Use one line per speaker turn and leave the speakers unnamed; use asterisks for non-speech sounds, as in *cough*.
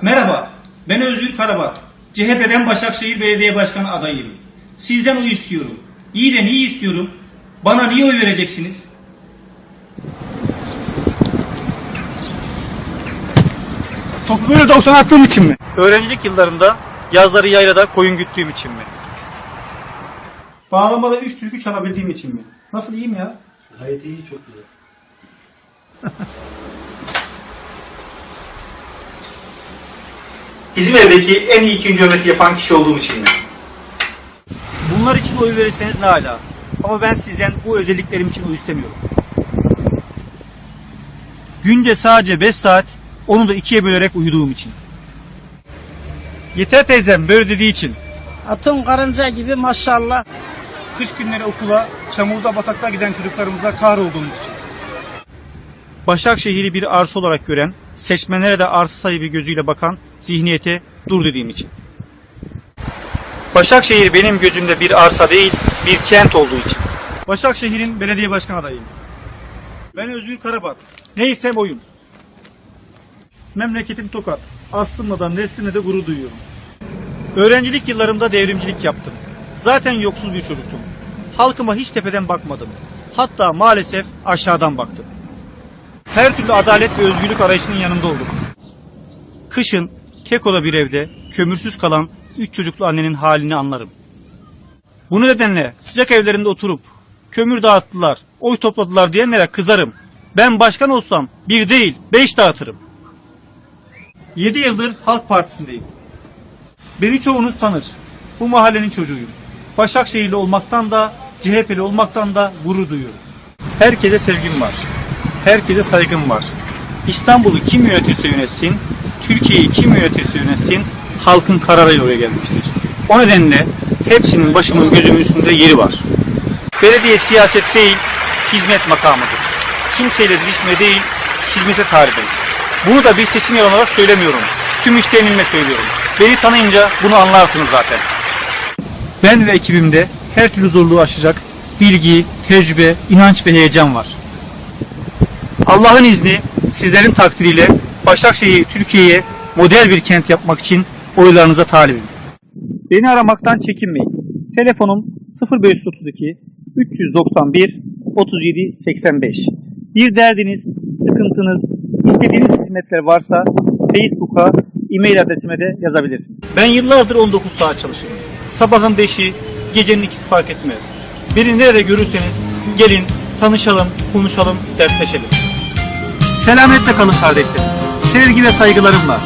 Merhaba, ben Özgür Karabat. CHP'den Başakşehir Belediye Başkanı adayıyım. Sizden oy istiyorum. İyi de niye istiyorum? Bana niye oy vereceksiniz?
Topu böyle 90 attığım için mi?
Öğrencilik yıllarında yazları yaylada koyun güttüğüm için mi? Bağlamada üç türkü çalabildiğim için mi? Nasıl iyiyim ya?
Gayet iyi, çok güzel. *laughs*
Bizim evdeki en iyi ikinci nöbeti yapan kişi olduğum için mi? Bunlar için oy verirseniz ne hala. Ama ben sizden bu özelliklerim için oy istemiyorum. Günde sadece 5 saat, onu da ikiye bölerek uyuduğum için. Yeter teyzem böyle dediği için.
Atın karınca gibi maşallah.
Kış günleri okula, çamurda batakta giden çocuklarımıza kahrolduğumuz için. Başakşehir'i bir arsa olarak gören, seçmenlere de arsa sahibi gözüyle bakan zihniyete dur dediğim için. Başakşehir benim gözümde bir arsa değil, bir kent olduğu için. Başakşehir'in belediye başkan adayıyım. Ben Özgür Karabat. Neysem oyum. Memleketim Tokat. Aslımla da neslimle de gurur duyuyorum. Öğrencilik yıllarımda devrimcilik yaptım. Zaten yoksul bir çocuktum. Halkıma hiç tepeden bakmadım. Hatta maalesef aşağıdan baktım. Her türlü adalet ve özgürlük arayışının yanında olduk. Kışın kekola bir evde kömürsüz kalan üç çocuklu annenin halini anlarım. Bu nedenle sıcak evlerinde oturup kömür dağıttılar, oy topladılar diyenlere kızarım. Ben başkan olsam bir değil beş dağıtırım. Yedi yıldır Halk Partisi'ndeyim. Beni çoğunuz tanır. Bu mahallenin çocuğuyum. Başakşehirli olmaktan da CHP'li olmaktan da gurur duyuyorum. Herkese sevgim var. Herkese saygım var. İstanbul'u kim yönetirse yönetsin, Türkiye'yi kim yönetirse yönetsin, halkın kararıyla oraya gelmiştir. O nedenle hepsinin başımın gözümün üstünde yeri var. Belediye siyaset değil, hizmet makamıdır. Kimseyle didişme değil, hizmete talibim. Bunu da bir seçim yalan olarak söylemiyorum. Tüm iştenimle söylüyorum. Beni tanıyınca bunu anlarsınız zaten. Ben ve ekibimde her türlü zorluğu aşacak bilgi, tecrübe, inanç ve heyecan var. Allah'ın izni sizlerin takdiriyle Başakşehir Türkiye'ye model bir kent yapmak için oylarınıza talibim. Beni aramaktan çekinmeyin. Telefonum 0532 391 37 85. Bir derdiniz, sıkıntınız, istediğiniz hizmetler varsa Facebook'a, e-mail adresime de yazabilirsiniz. Ben yıllardır 19 saat çalışıyorum. Sabahın 5'i, gecenin ikisi fark etmez. Beni nerede görürseniz gelin, tanışalım, konuşalım, dertleşelim. Selametle kalın kardeşlerim. Sevgi ve saygılarımla.